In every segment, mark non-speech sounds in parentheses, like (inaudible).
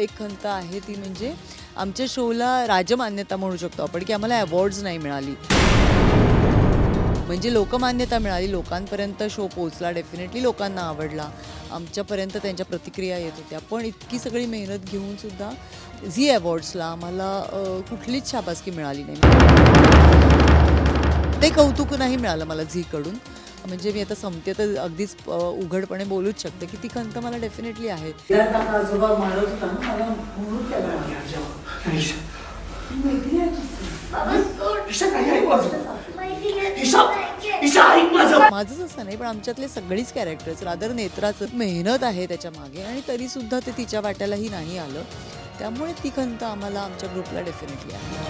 एक खंत आहे ती म्हणजे आमच्या शोला राजमान्यता म्हणू शकतो आपण की आम्हाला अवॉर्ड्स नाही मिळाली. म्हणजे लोकमान्यता मिळाली लोकांपर्यंत शो पोचला डेफिनेटली लोकांना आवडला. आमच्यापर्यंत त्यांच्या प्रतिक्रिया येत होत्या. पण इतकी सगळी मेहनत घेऊन सुद्धा झी अवॉर्ड्सला आम्हाला कुठलीच शाबासकी मिळाली नाही. ते कौतुक नाही मिळालं मला झीकडून. म्हणजे मी आता संपते तर अगदीच उघडपणे बोलूच शकते की ती खंत मला डेफिनेटली आहे. आजोबा मारत होता ना मला म्हणून त्याला माझंच असं नाही पण आमच्यातले सगळीच कॅरेक्टर्स रादर नेत्राचं मेहनत आहे त्याच्यामागे आणि तरीसुद्धा ते तिच्या वाट्यालाही नाही आलं. त्यामुळे ती खंत आम्हाला आमच्या ग्रुपला डेफिनेटली आहे.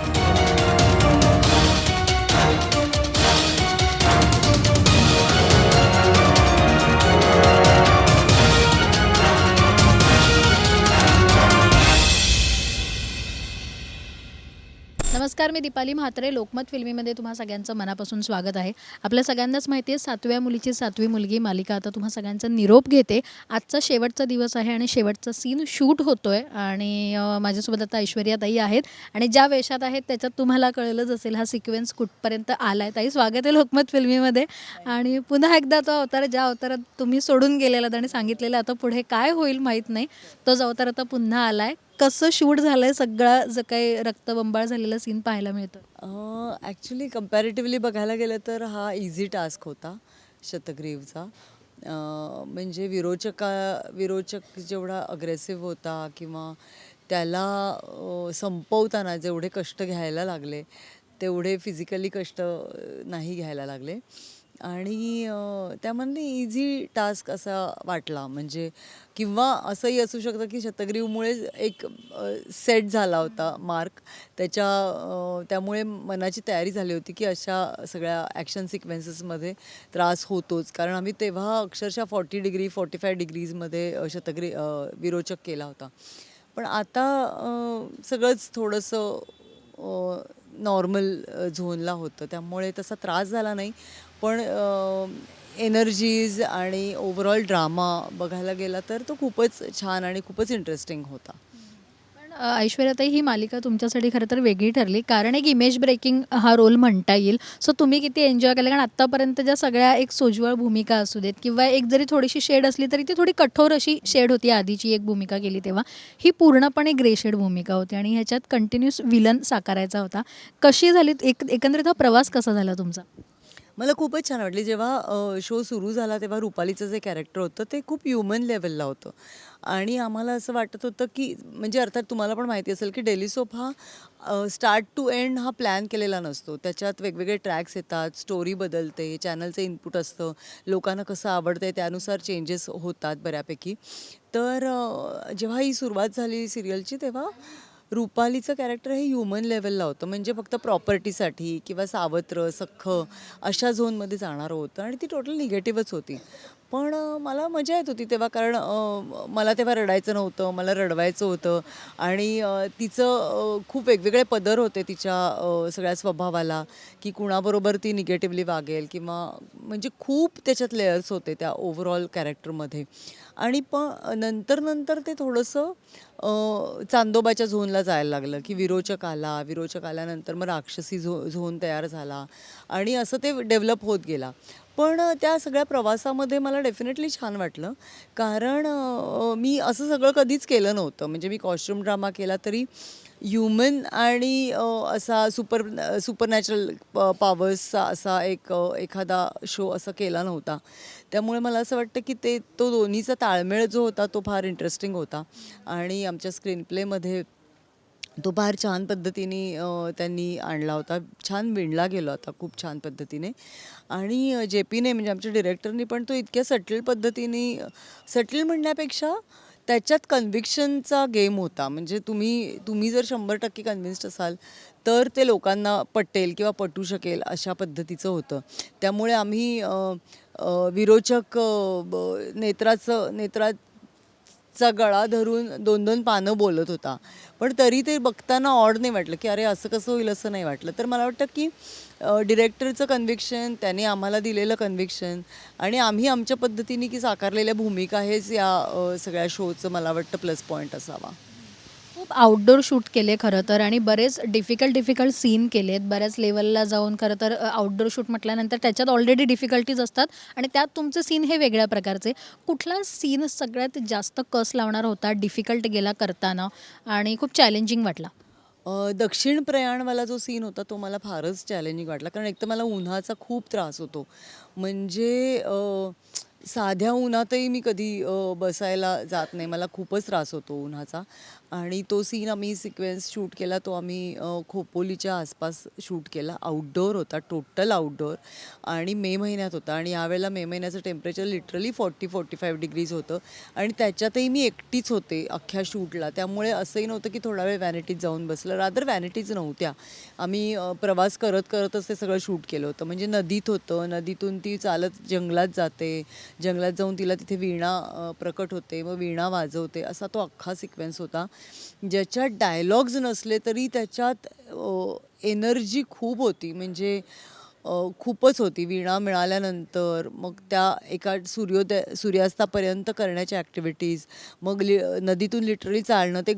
नमस्कार मी दीपाली म्हात्रे. लोकमत फिल्मीमध्ये तुम्हा सगळ्यांचं मनापासून स्वागत आहे. आपल्या सगळ्यांनाच माहिती आहे सातव्या मुलीची सातवी मुलगी मालिका आता तुम्हा सगळ्यांचा निरोप घेते. आजचा शेवटचा दिवस आहे आणि शेवटचा सीन शूट होतोय आणि माझ्यासोबत आता ऐश्वर्या ताई आहेत आणि ज्या वेशात आहेत त्याच्यात तुम्हाला कळलंच असेल हा सिक्वेन्स कुठपर्यंत आला आहे ताई स्वागत आहे लोकमत फिल्मीमध्ये. आणि पुन्हा एकदा तो अवतार ज्या अवतारात तुम्ही सोडून गेलेलात आणि सांगितलेलं आता पुढे काय होईल माहीत नाही. तोच अवतार आता पुन्हा आला आहे कसं शूट झालंय सगळा जो काही रक्तबंबाळ झालेला सीन पाहायला मिळतो? ॲक्च्युली कम्पॅरेटिव्हली बघायला गेलं तर हा इझी टास्क होता शतग्रीवचा. म्हणजे विरोचका विरोचक जेवढा अग्रेसिव्ह होता किंवा त्याला संपवताना जेवढे कष्ट घ्यायला लागले तेवढे फिजिकली कष्ट नाही घ्यायला लागले. आणि अं, त्यामध्ये इझी टास्क असा वाटला. म्हणजे किंवा असंही असू शकतं की शतग्रीवमुळे एक सेट झाला होता मार्क त्याच्या त्यामुळे मनाची तयारी झाली होती की अशा सगळ्या ॲक्शन सिक्वेन्सेसमध्ये त्रास होतोच. कारण आम्ही तेव्हा अक्षरशः फॉर्टी डिग्री फॉर्टी फाय डिग्रीजमध्ये शतग्री विरोचक केला होता. पण आता सगळंच थोडंसं नॉर्मल झोनला होतं. त्यामुळे तसा त्रास झाला नाही. पण एनर्जीज आणि ओव्हरऑल ड्रामा बघायला गेला तर तो खूपच छान आणि खूपच इंटरेस्टिंग होता. ऐश्वर्याताई ही मालिका तुमच्यासाठी खरं तर वेगळी ठरली. कारण एक इमेज ब्रेकिंग हा रोल म्हणता येईल. सो तुम्ही किती एन्जॉय केलं? कारण आत्तापर्यंत ज्या सगळ्या एक सोज्वळ भूमिका असू देत किंवा एक जरी थोडीशी शेड असली तरी ती थोडी कठोर अशी शेड होती. आधीची एक भूमिका केली तेव्हा. ही पूर्णपणे ग्रे शेड भूमिका होती आणि ह्याच्यात कंटिन्यूअस विलन साकारायचा होता. कशी झाली? एक एकंदरीत हा प्रवास कसा झाला तुमचा? मला खूपच छान वाटली. जेव्हा शो सुरू झाला तेव्हा रुपालीचं जे कॅरेक्टर होतं ते खूप ह्युमन लेवलला होतं. आणि आम्हाला असं वाटत होतं की म्हणजे अर्थात तुम्हाला पण माहिती असेल की डेली सोप हा स्टार्ट टू एंड हा प्लॅन केलेला नसतो. त्याच्यात वेगवेगळे ट्रॅक्स येतात स्टोरी बदलते चॅनलचं इनपुट असतं. लोकांना कसं आवडतं त्यानुसार चेंजेस होतात बऱ्यापैकी. तर जेव्हा ही सुरुवात झाली सिरियलची तेव्हा रुपालीचं कॅरेक्टर हे ह्युमन लेवलला होतं. म्हणजे फक्त प्रॉपर्टीसाठी किंवा सावत्र सख्ख अशा झोनमध्ये जाणारं होतं आणि ती टोटल निगेटिव्हच होती. पण मला मजा येत होती तेव्हा कारण मला तेव्हा रडायचं नव्हतं मला रडवायचं होतं आणि तिचं खूप वेगवेगळे पदर होते तिच्या सगळ्या स्वभावाला की कुणाबरोबर ती निगेटिव्हली वागेल किंवा म्हणजे खूप त्याच्यात लेयर्स होते त्या ओव्हरऑल कॅरेक्टरमध्ये आणि पण नंतर नंतर ते थोडंसं चांदोबाच्या झोनला जायला लागलं की विरोचक आला. विरोचक आल्यानंतर मग राक्षसी झो झोन तयार झाला आणि असं ते डेव्हलप होत गेला. पण त्या सगळ्या प्रवासामध्ये मला डेफिनेटली छान वाटलं. कारण मी असं सगळं कधीच केलं नव्हतं. म्हणजे मी कॉस्ट्युम ड्रामा केला तरी ह्युमन आणि असा सुपर सुपरनॅचरल पॉवर्सचा असा एक एखादा शो असा केला नव्हता. त्यामुळे मला असं वाटतं की ते तो दोन्हीचा ताळमेळ जो होता तो फार इंटरेस्टिंग होता. आणि आमच्या स्क्रीन प्लेमध्ये तो फार छान पद्धतीने त्यांनी आणला होता. छान विणला गेला होता खूप छान पद्धतीने. आणि जे पीने म्हणजे आमच्या डिरेक्टरनी पण तो इतक्या सटल पद्धतीने सटल म्हणण्यापेक्षा त्याच्यात कन्व्हिक्शनचा गेम होता. म्हणजे तुम्ही तुम्ही जर शंभर टक्के कन्व्हिन्स्ड असाल तर ते लोकांना पटेल किंवा पटू शकेल अशा पद्धतीचं होतं. त्यामुळे आम्ही विरोचक ब- नेत्राचं नेत्रा चा गळा धरून दोन दोन पानं बोलत होता. पण तरी ते बघताना ऑड नाही वाटलं की अरे असं कसं होईल असं नाही वाटलं. तर मला वाटतं की डिरेक्टरचं कन्व्हिक्शन त्याने आम्हाला दिलेलं कन्व्हिक्शन आणि आम्ही आमच्या पद्धतीने की साकारलेल्या भूमिका हेच या सगळ्या शोचं मला वाटतं प्लस पॉईंट असावा. खूप आउटडोर शूट केले खरं तर आणि बरेच डिफिकल्ट डिफिकल्ट सीन केलेत बऱ्याच लेवलला जाऊन खरं तर आउटडोर शूट म्हटल्यानंतर त्याच्यात ऑलरेडी डिफिकल्टीज असतात आणि त्यात तुमचे सीन हे वेगळ्या प्रकारचे. कुठला सीन सगळ्यात जास्त कस लावणार होता डिफिकल्ट गेला करताना आणि खूप चॅलेंजिंग वाटला? दक्षिण प्रयाणवाला जो सीन होता तो मला फारच चॅलेंजिंग वाटला. कारण एक तर मला उन्हाचा खूप त्रास होतो. म्हणजे साध्या उन्हातही मी कधी बसायला जात नाही. मला खूपच त्रास होतो उन्हाचा. आणि तो सीन आम्ही सिक्वेन्स शूट केला तो आम्ही खोपोलीच्या आसपास शूट केला. आउटडोअर होता टोटल आउटडोअर आणि मे महिन्यात होता. आणि यावेळेला मे महिन्याचं temperature literally forty forty five degrees होतं. आणि त्याच्यातही मी एकटीच होते अख्ख्या शूटला त्यामुळे असंही नव्हतं की थोडा वेळ व्हॅनिटीत जाऊन बसलं. रादर व्हॅनिटीज नव्हत्या. आम्ही प्रवास करत करतच ते सगळं शूट केलं होतं. म्हणजे नदीत होतं. नदीतून ती चालत जंगलात जाते. जंगलात जाऊन तिला तिथे वीणा प्रकट होते मग वीणा वाजवते असा तो अख्खा सिक्वेन्स होता. ज्याच्यात डायलॉग्स नसले तरी त्याच्यात एनर्जी खूप होती. म्हणजे खूपच होती. वीणा मिळाल्यानंतर मग त्या एका सूर्योदय सूर्यास्तापर्यंत करण्याच्या ॲक्टिव्हिटीज मग लि नदीतून लिटरली चालणं ते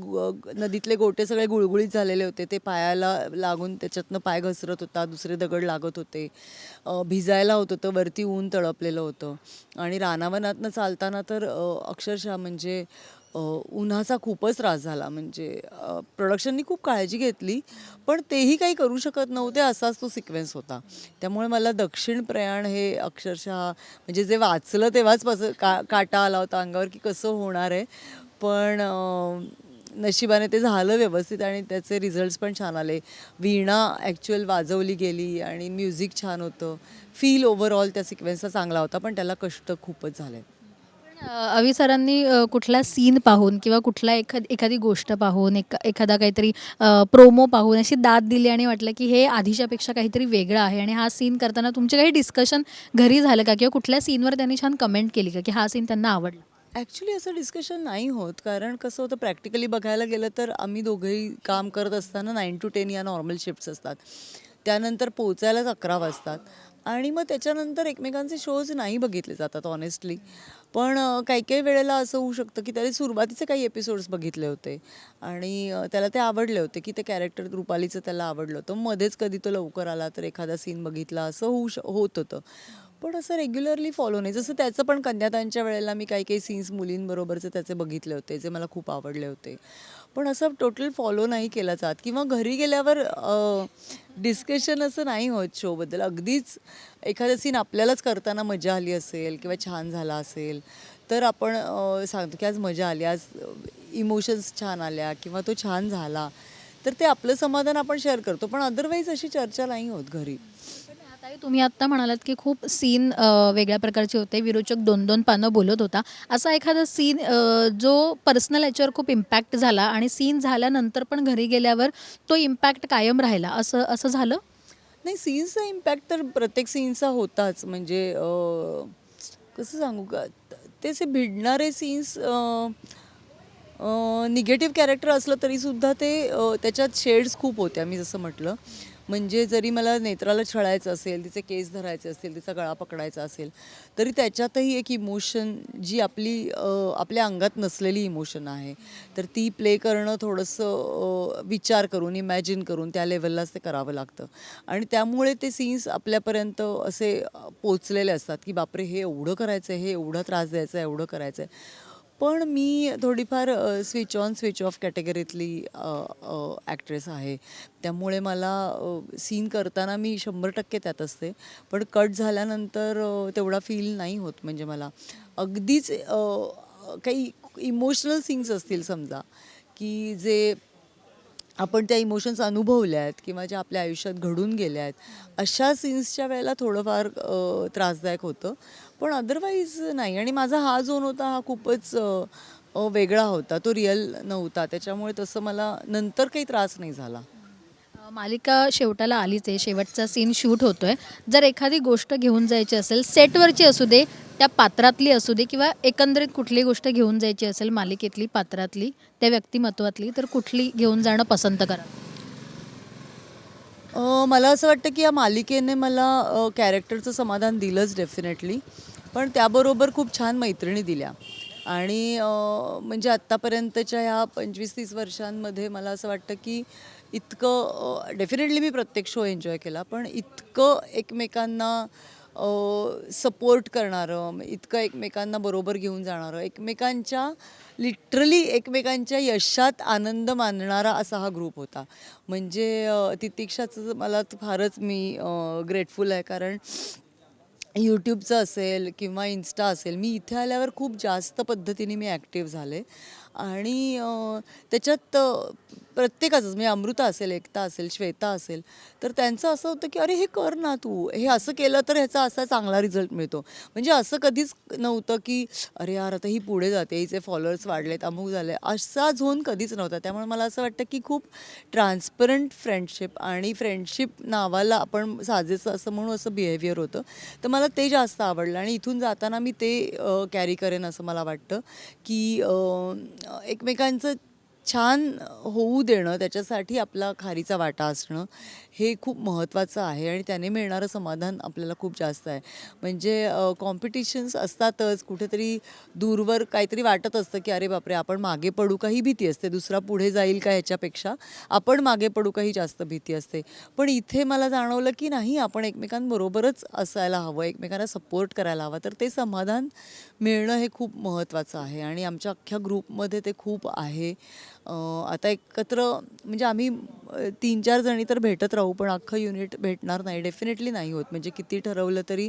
नदीतले गोटे सगळे गुळगुळीत झालेले होते. ते पायाला लागून त्याच्यातनं पाय घसरत होता दुसरे दगड लागत होते. भिजायला होत होतं वरती ऊन तळपलेलं होतं. आणि रानावनातनं चालताना तर अक्षरशः म्हणजे उन्हाचा खूपच त्रास झाला. म्हणजे प्रोडक्शननी खूप काळजी घेतली पण तेही काही करू शकत नव्हते असाच तो सिक्वेन्स होता. त्यामुळे मला दक्षिण प्रयाण हे अक्षरशः म्हणजे जे वाचलं तेव्हाच पस का काटा आला होता अंगावर की कसं होणार आहे. पण नशिबाने ते झालं व्यवस्थित आणि त्याचे रिझल्ट्स पण छान आले. वीणा ॲक्च्युअल वाजवली गेली आणि म्युझिक छान होतं. फील ओव्हरऑल त्या सिक्वेन्सचा चांगला होता पण त्याला कष्ट खूपच झाले. पण, अवी सरांनी कुठला सीन पाहून किंवा कुठला एखाद एखादी गोष्ट पाहून एक एखादा काहीतरी प्रोमो पाहून अशी दाद दिली आणि वाटलं की हे आधीच्यापेक्षा काहीतरी वेगळं आहे आणि हा सीन करताना तुमचे काही डिस्कशन घरी झालं का? किंवा कुठल्या सीनवर त्यांनी छान कमेंट केली का? की हा सीन त्यांना आवडला? ॲक्च्युली असं डिस्कशन नाही होत. कारण कसं होतं प्रॅक्टिकली बघायला गेलं तर आम्ही दोघंही काम करत असताना नाईन टू टेन या नॉर्मल शिफ्ट्स असतात. त्यानंतर पोचायलाच अकरा वाजतात. आणि मग त्याच्यानंतर एकमेकांचे शोज नाही बघितले जातात ऑनेस्टली पण काही काही वेळेला असं होऊ शकतं की त्याने सुरुवातीचे काही एपिसोड्स बघितले होते आणि त्याला ते आवडले होते की ते कॅरेक्टर रुपालीचं त्याला आवडलं होतं. मध्येच कधी तो लवकर आला तर एखादा सीन बघितला असं होऊ श होत होतं. पण असं रेग्युलरली फॉलो नाही. जसं त्याचं पण कन्यादानच्या वेळेला मी काही काही सीन्स मुलींबरोबरचे त्याचे बघितले होते जे मला खूप आवडले होते. पण असं टोटल फॉलो नाही केला जात. किंवा घरी गेल्यावर डिस्कशन असं नाही होत शोबद्दल अगदीच एखादा सीन आपल्यालाच करताना मजा आली असेल किंवा छान झाला असेल तर आपण सांगतो की आज मजा आली. आज इमोशन्स छान आल्या किंवा तो छान झाला तर ते आपलं समाधान आपण शेअर करतो. पण अदरवाईज अशी चर्चा नाही होत घरी. ताई, तुम्ही आत्ता म्हणालात की खूप सीन वेगळ्या प्रकारचे होते. विरोचक दोन दोन पानं बोलत होता. असा एखादा सीन जो पर्सनल याच्यावर खूप इम्पॅक्ट झाला आणि सीन झाल्यानंतर पण घरी गेल्यावर तो इम्पॅक्ट कायम राहिला. असं असं झालं? नाही सीन्सचा इम्पॅक्ट तर प्रत्येक सीनचा होताच. म्हणजे कसं सांगू का? ते भिडणारे सीन्स निगेटिव्ह कॅरेक्टर असलं तरीसुद्धा ते त्याच्यात शेड्स खूप होत्या मी जसं म्हटलं. म्हणजे जरी मला नेत्राला छळायचं असेल तिचे केस धरायचे असतील तिचा गळा पकडायचा असेल तरी त्याच्यातही एक इमोशन जी आपली आपल्या अंगात नसलेली इमोशन आहे. तर ती प्ले करणं थोडंसं विचार करून इमॅजिन करून त्या लेवललाच ते करावं लागतं. आणि त्यामुळे ते सीन्स आपल्यापर्यंत असे पोचलेले असतात की बापरे हे एवढं करायचं आहे हे एवढा त्रास द्यायचा आहे एवढं करायचं आहे पण मी थोडीफार स्विच ऑन स्विच ऑफ कॅटेगरीतली ॲक्ट्रेस आहे. त्यामुळे मला सीन करताना मी शंभर टक्के त्यात असते. पण कट झाल्यानंतर तेवढा फील नाही होत म्हणजे मला. अगदीच काही इमोशनल सीन्स असतील समजा की जे आपण त्या इमोशन्स अनुभवल्या आहेत किंवा ज्या आपल्या आयुष्यात घडून गेल्या आहेत अशा सीन्सच्या वेळेला थोडंफार त्रासदायक होतं. पण अदरवाईज नाही. आणि माझा हा झोन होता हा खूपच वेगळा होता. तो रिअल नव्हता. त्याच्यामुळे तसं मला नंतर काही त्रास नाही झाला. मालिका शेवटाला आलीच आहे. शेवटचा सीन शूट होतोय. जर एखादी गोष्ट घेऊन जायची असेल सेटवरची असू दे त्या पात्रातली असू दे किंवा एकंदरीत कुठली गोष्ट घेऊन जायची असेल मालिकेतली पात्रातली त्या व्यक्तिमत्वातली तर कुठली घेऊन जाणं पसंत करा. अ, मला असं वाटतं की या मालिकेने मला कॅरेक्टरचं समाधान दिलंच डेफिनेटली पण त्याबरोबर खूप छान मैत्रिणी दिल्या. आणि म्हणजे आत्तापर्यंतच्या ह्या पंचवीस तीस वर्षांमध्ये मला असं वाटतं की इतकं डेफिनेटली मी प्रत्येक शो एन्जॉय केला पण इतकं एकमेकांना सपोर्ट करणारं इतकं एकमेकांना बरोबर घेऊन जाणारं एकमेकांच्या लिटरली एकमेकांच्या यशात आनंद मानणारा असा हा ग्रुप होता. म्हणजे तितिक्षाचं मला तर फारच मी ग्रेटफुल आहे कारण यूट्यूबचं असेल किंवा इन्स्टा असेल मी इथे आल्यावर खूप जास्त पद्धतीने मी ॲक्टिव्ह झाले. आणि त्याच्यात प्रत्येकाचंच म्हणजे अमृता असेल एकता असेल श्वेता असेल तर त्यांचं असं होतं की अरे हे कर ना तू. हे असं केलं तर ह्याचा असा चांगला रिझल्ट मिळतो. म्हणजे असं कधीच नव्हतं की अरे यार आता ही पुढे जाते हिचे फॉलोअर्स वाढलेत अमुक झाले. असा झोन कधीच नव्हता. त्यामुळे मला असं वाटतं की खूप ट्रान्सपरंट फ्रेंडशिप आणि फ्रेंडशिप नावाला आपण साजेचं असं म्हणून असं बिहेवियर होतं. तर मला ते जास्त आवडलं आणि इथून जाताना मी ते कॅरी करेन असं मला वाटतं की एकमेकांचं छान होऊ देणं त्याच्यासाठी आपला खारीचा वाटा असणं हे खूप महत्त्वाचं आहे आणि त्याने मिळणारं समाधान आपल्याला खूप जास्त आहे. म्हणजे कॉम्पिटिशन्स असतातच कुठेतरी दूरवर काहीतरी वाटत असतं की अरे बापरे आपण मागे पडू का ही भीती असते दुसरा पुढे जाईल का ह्याच्यापेक्षा? आपण मागे पडू का ही जास्त भीती असते. पण इथे मला जाणवलं की नाही आपण एकमेकांबरोबरच असायला हवं एकमेकांना सपोर्ट करायला हवा. तर ते समाधान मिळणं हे खूप महत्त्वाचं आहे आणि आमच्या अख्ख्या ग्रुपमध्ये ते खूप आहे. आता एकत्र म्हणजे आम्ही तीन चार जणी तर भेटत राहू पण अख्खं युनिट भेटणार नाही. डेफिनेटली नाही होत. म्हणजे किती ठरवलं तरी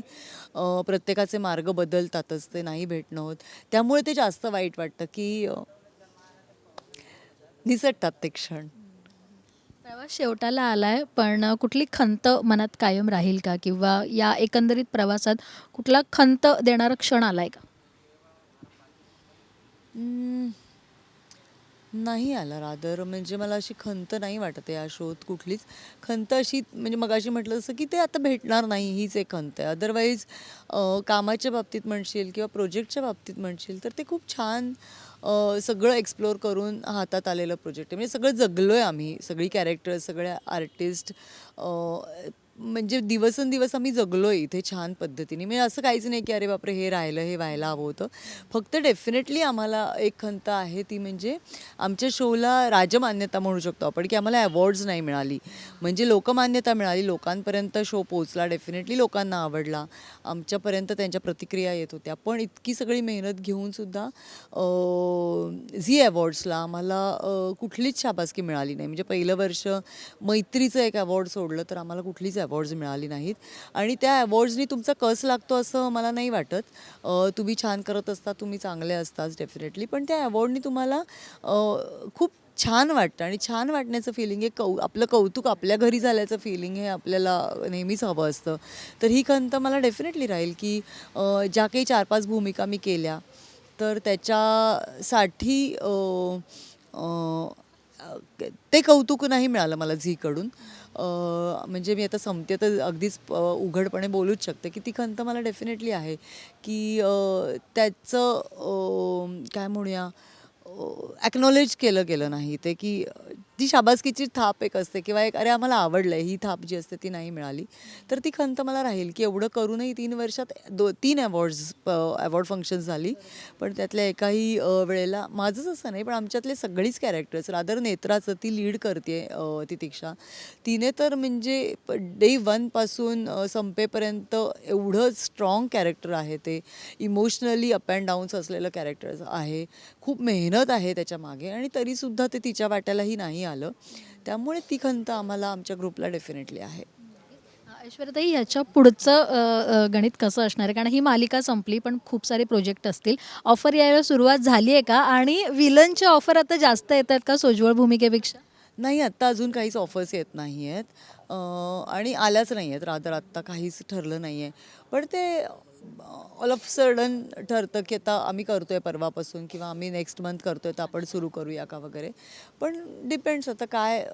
प्रत्येकाचे मार्ग बदलतातच. ते नाही भेटणं होत त्यामुळे ते जास्त वाईट वाटतं की निसटतात ते क्षण. प्रवास शेवटाला आलाय पण कुठली खंत मनात कायम राहील का? किंवा या एकंदरीत प्रवासात कुठला खंत देणारा क्षण आलाय का? हम्म, नाही आला रादर. म्हणजे मला अशी खंत नाही वाटत आहे या शोत कुठलीच. खंत अशी म्हणजे मगाशी म्हटलं जसं की ते आता भेटणार नाही हीच एक खंत आहे. अदरवाईज कामाच्या बाबतीत म्हणशील किंवा प्रोजेक्टच्या बाबतीत म्हणशील तर ते खूप छान सगळं एक्सप्लोअर करून हातात आलेलं प्रोजेक्ट आहे. म्हणजे सगळं जगलो आहे आम्ही. सगळी कॅरेक्टर सगळ्या आर्टिस्ट म्हणजे दिवसेंदिवस आम्ही जगलो आहे इथे छान पद्धतीने. म्हणजे असं काहीच नाही की अरे बापरे हे राहिलं हे व्हायला हवं होतं. फक्त डेफिनेटली आम्हाला एक खंत आहे ती म्हणजे आमच्या शोला राजमान्यता म्हणू शकतो आपण की आम्हाला अवॉर्ड्स नाही मिळाली. म्हणजे लोकमान्यता मिळाली लोकांपर्यंत शो पोचला डेफिनेटली लोकांना आवडला. आमच्यापर्यंत त्यांच्या प्रतिक्रिया येत होत्या. पण इतकी सगळी मेहनत घेऊनसुद्धा झी अवॉर्ड्सला आम्हाला कुठलीच शाबासकी मिळाली नाही. म्हणजे पहिलं वर्ष मैत्रीचं एक अवॉर्ड सोडलं तर आम्हाला कुठलीच अवॉर्ड्स मिळाली नाहीत. आणि त्या अवॉर्ड्सनी तुमचा कस लागतो असं मला नाही वाटत. तुम्ही छान करत असता तुम्ही चांगले असताच डेफिनेटली पण त्या अवॉर्डनी तुम्हाला खूप छान वाटतं. आणि छान वाटण्याचं फिलिंग हे कौ आपलं कौतुक आपल्या घरी झाल्याचं फिलिंग हे आपल्याला नेहमीच हवं असतं. तर ही खंत मला डेफिनेटली राहील की ज्या काही चार पाच भूमिका मी केल्या तर त्याच्यासाठी ते कौतुक नाही मिळालं मला झीकडून. म्हणजे मी आता संपते तर अगदीच उघडपणे बोलूच शकते की ती खंत मला डेफिनेटली आहे की त्याचं काय म्हणूया ॲक्नॉलेज केलं गेलं नाही ते की ती शाबासकीची थाप एक असते किंवा एक अरे आम्हाला आवडलं ही थाप जी असते ती नाही मिळाली. तर ती खंत मला राहील की एवढं करूनही तीन वर्षात दो तीन अवॉर्ड्स अवॉर्ड फंक्शन्स झाली. पण त्यातल्या एकाही वेळेला माझंच असं नाही पण आमच्यातले सगळीच कॅरेक्टर्स रादर नेत्राचं ती लीड करते तितिक्षा. तिने तर म्हणजे डे वनपासून संपेपर्यंत एवढं स्ट्रॉंग कॅरेक्टर आहे ते. इमोशनली अप अँड डाऊन्स असलेलं कॅरेक्टर आहे. खूप मेहनत आहे त्याच्यामागे आणि तरीसुद्धा ते तिच्या वाट्यालाही नाही आलं त्यामुळे ती खंत आम्हाला आमच्या ग्रुपला डेफिनेटली आहे. ऐश्वर्याताई ह्याच्या पुढचं गणित कसं असणार आहे? कारण ही मालिका संपली पण खूप सारे प्रोजेक्ट असतील. ऑफर यायला सुरुवात झाली आहे का? आणि विलनच्या ऑफर आता जास्त येत आहेत का सोज्वळ भूमिकेपेक्षा? नाही आत्ता अजून काहीच ऑफर्स येत नाही आहेत आणि आल्याच नाही आहेत रादर आत्ता काहीच ठरलं नाही आहे पण ते ऑल ऑफ सडन ठरतं की आता आम्ही करतोय परवापासून किंवा आम्ही नेक्स्ट मंथ करतोय तर आपण सुरू करूया का वगैरे. पण डिपेंड्स आता काय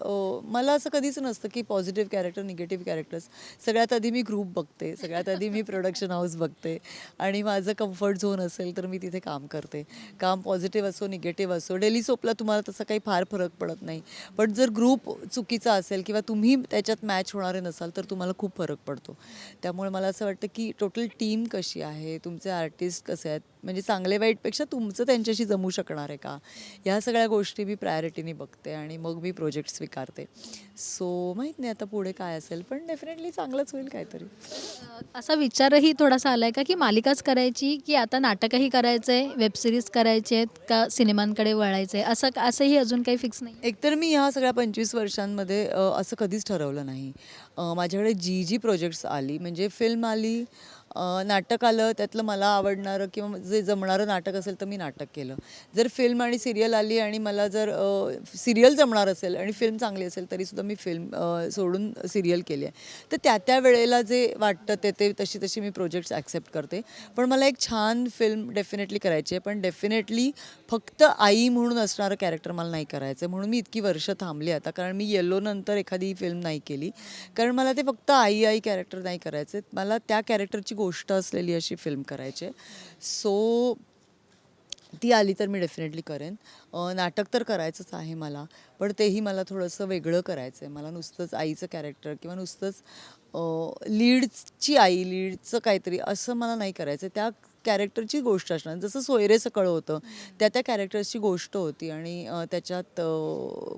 मला असं कधीच नसतं की पॉझिटिव्ह कॅरेक्टर निगेटिव्ह कॅरेक्टर्स सगळ्यात आधी मी ग्रुप बघते सगळ्यात आधी मी प्रोडक्शन हाऊस बघते. आणि माझं कम्फर्ट झोन असेल तर मी तिथे काम करते. काम पॉझिटिव्ह असो निगेटिव्ह असो डेली सोपला तुम्हाला तसा काही फार फरक पडत नाही. पण जर ग्रुप चुकीचा असेल किंवा तुम्ही त्याच्यात मॅच होणारे नसाल तर तुम्हाला खूप फरक पडतो. त्यामुळे मला असं वाटतं की टोटल टीम कशी आहे? तुमचे आर्टिस्ट कसे आहेत? म्हणजे चांगले वाईटपेक्षा तुमचं त्यांच्याशी जमू शकणार आहे का? ह्या सगळ्या गोष्टी मी प्रायोरिटीने बघते आणि मग मी प्रोजेक्ट स्वीकारते. सो माहीत नाही आता पुढे काय असेल पण डेफिनेटली चांगलंच होईल काहीतरी. असा विचारही थोडासा आलाय का की मालिकाच करायची की आता नाटकही करायचं आहे वेबसिरीज करायचे आहेत का सिनेमांकडे वळायचं आहे असं असंही अजून काही फिक्स नाही? एकतर मी ह्या सगळ्या पंचवीस वर्षांमध्ये असं कधीच ठरवलं नाही. माझ्याकडे जी जी प्रोजेक्ट्स आली म्हणजे फिल्म आली नाटक आलं त्यातलं मला आवडणारं किंवा जे जमणारं नाटक असेल तर मी नाटक केलं. जर फिल्म आणि सिरियल आली आणि मला जर सिरियल जमणार असेल आणि फिल्म चांगली असेल तरीसुद्धा मी फिल्म सोडून सिरियल केली आहे. तर त्या त्या वेळेला जे वाटतं ते ते तशी तशी मी प्रोजेक्ट्स ॲक्सेप्ट करते. पण मला एक छान फिल्म डेफिनेटली करायची आहे. पण डेफिनेटली फक्त आई म्हणून असणारं कॅरेक्टर मला नाही करायचं आहे. म्हणून मी इतकी वर्ष थांबली आता. कारण मी येलो नंतर एखादी फिल्म नाही केली. कारण मला ते फक्त आई आई कॅरेक्टर नाही करायचं मला त्या कॅरेक्टरची गोष्ट असलेली अशी फिल्म करायची. आहे सो ती आली तर मी डेफिनेटली करेन. नाटक तर करायचंच आहे मला पण तेही मला थोडंसं वेगळं करायचं आहे मला नुसतंच आईचं कॅरेक्टर किंवा नुसतंच लीडची आई लीडचं काहीतरी असं मला नाही करायचं त्या कॅरेक्टरची गोष्ट असणार. जसं सोयरे सकळ होतं त्या त्या कॅरेक्टर्सची गोष्ट होती आणि त्याच्यात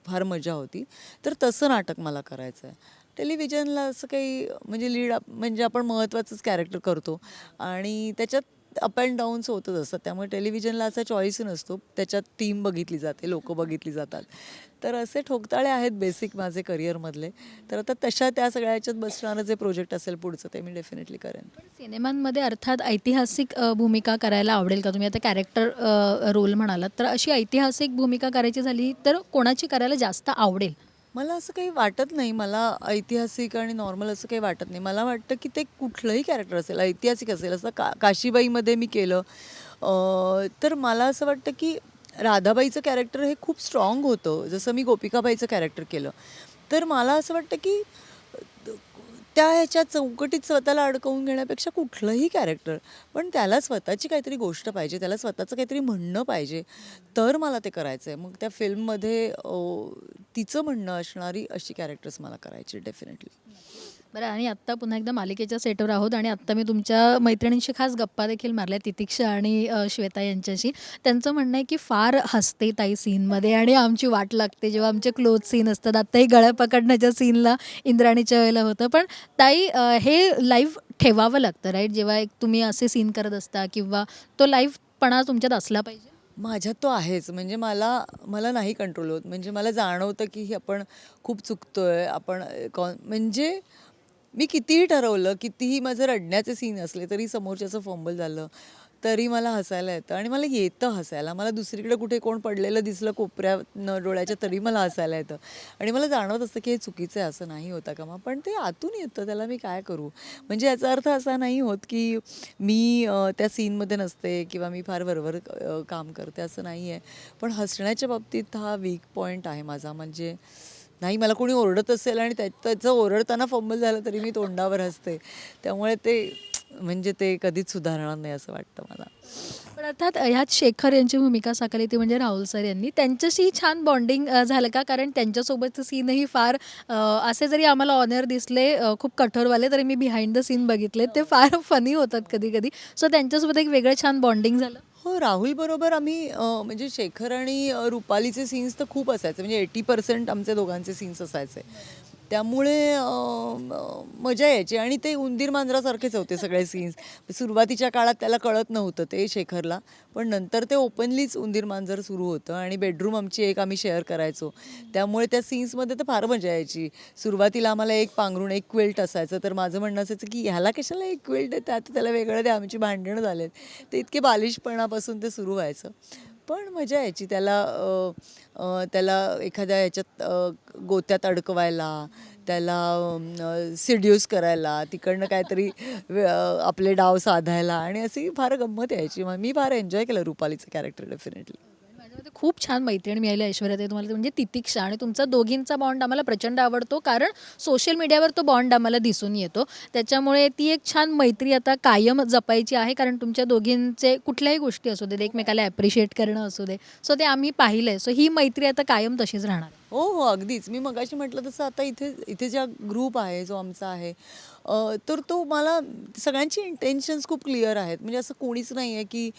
फार मजा होती. तर तसं नाटक मला करायचं आहे टेलिव्हिजनला असं काही म्हणजे लीड म्हणजे आपण महत्त्वाचंच कॅरेक्टर करतो. आणि त्याच्यात अप अँड डाऊन्स होतच असतात. त्यामुळे टेलिव्हिजनला असा चॉईस नसतो. त्याच्यात टीम बघितली जाते लोक बघितली जातात. तर असे ठोकताळे आहेत बेसिक माझे करिअरमधले तर आता तशा त्या सगळ्या याच्यात बसणारं जे प्रोजेक्ट असेल पुढचं ते मी डेफिनेटली करेन. सिनेमांमध्ये अर्थात ऐतिहासिक भूमिका करायला आवडेल का? तुम्ही आता कॅरेक्टर रोल म्हणालात. तर अशी ऐतिहासिक भूमिका करायची झाली तर कोणाची करायला जास्त आवडेल? मला असं काही वाटत नाही. मला ऐतिहासिक आणि नॉर्मल असं काही वाटत नाही. मला वाटतं की ते कुठलंही कॅरेक्टर असेल ऐतिहासिक असेल असं का काशीबाईमध्ये मी केलं तर मला असं वाटतं की राधाबाईचं कॅरेक्टर हे खूप स्ट्रॉंग होतं. जसं मी गोपिकाबाईचं कॅरेक्टर केलं. तर मला असं वाटतं की त्या ह्याच्या चौकटीत स्वतःला अडकवून घेण्यापेक्षा कुठलंही कॅरेक्टर पण त्याला स्वतःची काहीतरी गोष्ट पाहिजे त्याला स्वतःचं काहीतरी म्हणणं पाहिजे तर मला ते करायचं आहे मग त्या फिल्ममध्ये तिचं म्हणणं असणारी अशी कॅरेक्टर्स मला करायची डेफिनेटली बरं आणि आत्ता पुन्हा एकदा मालिकेच्या सेटवर आहोत आणि आत्ता मी तुमच्या मैत्रिणींशी खास गप्पा देखील मारल्या तितिक्षा आणि अ, श्वेता यांच्याशी. त्यांचं म्हणणं आहे की फार हसते ताई सीनमध्ये आणि आमची वाट लागते जेव्हा आमचे क्लोज सीन असतात. आत्ताही गळ्या पकडण्याच्या सीनला इंद्राणीच्या वेळेला होतं. पण ताई अ, हे लाईव्ह ठेवावं लागतं राईट जेव्हा एक तुम्ही असे सीन करत असता किंवा तो लाईव्हपणा तुमच्यात असला पाहिजे? माझ्यात तो आहेच. म्हणजे मला मला नाही कंट्रोल होत. म्हणजे मला जाणवतं की हे आपण खूप चुकतोय. आपण कॉन म्हणजे मी कितीही ठरवलं कितीही माझं रडण्याचे सीन असले तरी समोरच्याचं फंबल झालं तरी मला हसायला येतं आणि मला येतं हसायला. मला दुसरीकडे कुठे कोण पडलेलं दिसलं कोपऱ्यानं डोळ्याच्या तरी मला हसायला येतं. आणि मला जाणवत असतं की हे चुकीचं आहे असं नाही होता मग पण ते आतून येतं त्याला मी काय करू? म्हणजे याचा अर्थ असा नाही होत की मी त्या सीनमध्ये नसते किंवा मी फार वरवर काम करते असं नाही आहे पण हसण्याच्या बाबतीत हा वीक पॉईंट आहे माझा. म्हणजे नाही मला कोणी ओरडत असेल आणि त्या त्याचं ओरडताना फंबल झालं तरी मी तोंडावर हसते. त्यामुळे ते म्हणजे ते कधीच सुधारणार नाही असं वाटतं मला. पण अर्थात ह्यात शेखर यांची भूमिका साकारली ती म्हणजे राहुल सर यांनी. त्यांच्याशी छान बॉन्डिंग झालं का? कारण त्यांच्यासोबतचं सीनही फार असे जरी आम्हाला ऑनर दिसले खूप कठोरवाले तरी मी बिहाइंड द सीन बघितले. ते फार फनी होतात कधी कधी सो त्यांच्यासोबत एक वेगळं छान बॉन्डिंग झालं. हो राहुल बरोबर. आम्ही म्हणजे शेखर आणि रुपालीचे सीन्स तर खूप असायचे. म्हणजे एटी पर्सेंट आमचे दोघांचे सीन्स असायचे. त्यामुळे मजा यायची. आणि ते उंदीर मांजरासारखेच होते सगळे सीन्स सुरुवातीच्या काळात त्याला कळत नव्हतं ते शेखरला. पण नंतर ते ओपनलीच उंदीर मांजर सुरू होतं आणि बेडरूम आमची एक आम्ही शेअर करायचो. त्यामुळे त्या सीन्समध्ये तर फार मजा यायची. सुरुवातीला आम्हाला एक पांघरून एक क्विल्ट असायचं. तर माझं म्हणणं असायचं की ह्याला कशाला एक क्विल्ट आहे त्यात त्याला वेगळं द्या. आमची भांडणं झालेत. ते इतके बालिशपणापासून ते सुरू व्हायचं. पण मजा यायची त्याला त्याला एखाद्या ह्याच्यात गोत्यात अडकवायला त्याला सिड्यूस करायला तिकडनं काहीतरी (laughs) आपले डाव साधायला आणि अशी फार गंमत यायची. मग मी फार एन्जॉय केलं रुपालीचं कॅरेक्टर डेफिनेटली खूप छान मैत्रीण मिळाली ऐश्वर्या ते तुम्हाला म्हणजे तितिक्षा आणि तुमचा दोघींचा बॉन्ड आम्हाला प्रचंड आवडतो कारण सोशल मीडियावर तो बॉन्ड आम्हाला दिसून येतो. त्याच्यामुळे ती एक छान मैत्री आता कायम जपायची आहे कारण तुमच्या दोघींचे कुठल्याही गोष्टी असू देत एकमेकाला ॲप्रिशिएट करणं असू दे सो ते आम्ही पाहिलं आहे सो ही मैत्री आता कायम तशीच राहणार. हो हो अगदीच. मी मगाशी म्हटलं तसं आता इथे इथे ज्या ग्रुप आहे जो आमचा आहे तर तो मला सगळ्यांची इंटेन्शन्स खूप क्लिअर आहेत. म्हणजे असं कोणीच नाही आहे की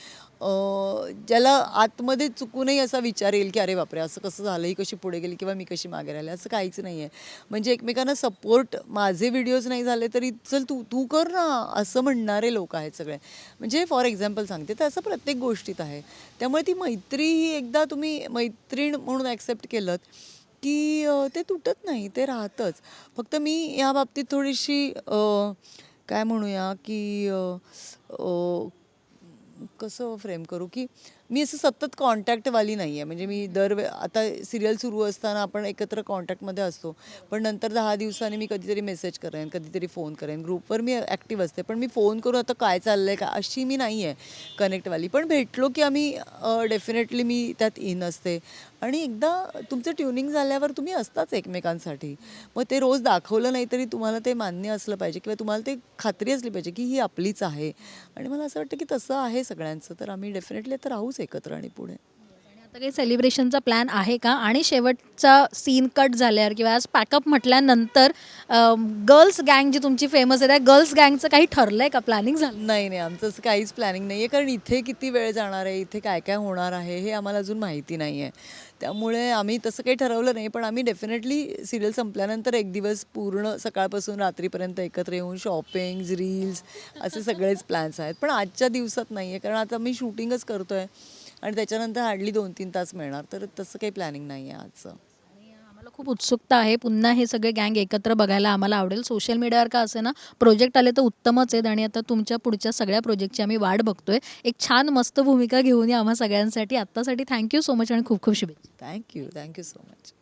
ज्याला आतमध्ये चुकूनही असा विचार येईल की अरे बापरे असं कसं झालं? ही कशी पुढे गेली किंवा मी कशी मागे राहिले? असं काहीच नाही आहे म्हणजे एकमेकांना सपोर्ट माझे व्हिडिओज नाही झाले तरी चल तू तू कर ना. असं म्हणणारे लोक आहेत सगळे. म्हणजे फॉर एक्झाम्पल सांगते तर असं प्रत्येक गोष्टीत आहे. त्यामुळे ती मैत्री ही एकदा तुम्ही मैत्रीण म्हणून ॲक्सेप्ट केलं की ते तुटत नाही ते राहतंच. फक्त मी या बाबतीत थोडीशी काय म्हणूया की कसं फ्रेम करू की मी असं सतत कॉन्टॅक्टवाली नाही आहे. म्हणजे मी दर आता सिरियल सुरू असताना आपण एकत्र कॉन्टॅक्टमध्ये असतो. पण नंतर दहा दिवसांनी मी कधीतरी मेसेज करेन कधीतरी फोन करेन. ग्रुपवर मी ॲक्टिव्ह असते. पण मी फोन करून आता काय चाललं आहे का अशी मी नाही आहे कनेक्टवाली. पण भेटलो की आम्ही डेफिनेटली मी त्यात इन असते. आणि एकदा तुमचं ट्युनिंग झाल्यावर तुम्ही असताच एकमेकांसाठी. मग ते रोज दाखवलं नाही तरी तुम्हाला ते मान्य असलं पाहिजे किंवा तुम्हाला ते खात्री असली पाहिजे की ही आपलीच आहे. आणि मला असं वाटतं की तसं आहे सगळ्यांचं. तर आम्ही डेफिनेटली आता राहूच एकत्र आणि पुढे. आता काही सेलिब्रेशनचा प्लॅन आहे का? आणि शेवटचा सीन कट झाल्यावर किंवा आज पॅकअप म्हटल्यानंतर गर्ल्स गँग जी तुमची फेमस आहे त्या गर्ल्स गँगचं काही ठरलं आहे का? प्लॅनिंग झालं? नाही नाही. आमचं असं काहीच प्लॅनिंग नाही आहे कारण इथे किती वेळ जाणार आहे? इथे काय काय होणार आहे? हे आम्हाला अजून माहिती नाही आहे त्यामुळे आम्ही तसं काही ठरवलं नाही. पण आम्ही डेफिनेटली सिरियल संपल्यानंतर एक दिवस पूर्ण सकाळपासून रात्रीपर्यंत एकत्र येऊन शॉपिंग्ज रील्स असे सगळेच प्लॅन्स आहेत. पण आजच्या दिवसात नाही आहे कारण आता मी शूटिंगच करतो आहे आणि त्याच्यानंतर हार्डली दोन तीन तास मिळणार. तर तसं काही प्लॅनिंग नाही आहे आजचं. आणि आम्हाला खूप उत्सुकता आहे. पुन्हा हे सगळे गँग एकत्र बघायला आम्हाला आवडेल. सोशल मीडियावर का असे ना प्रोजेक्ट आले तर उत्तमच आहेत आणि आता तुमच्या पुढच्या सगळ्या प्रोजेक्टची आम्ही वाट बघतोय. एक छान मस्त भूमिका घेऊन या आम्हा सगळ्यांसाठी. आत्तासाठी थँक्यू सो मच आणि खूप खूप शुभेच्छा. Thank you thank you so much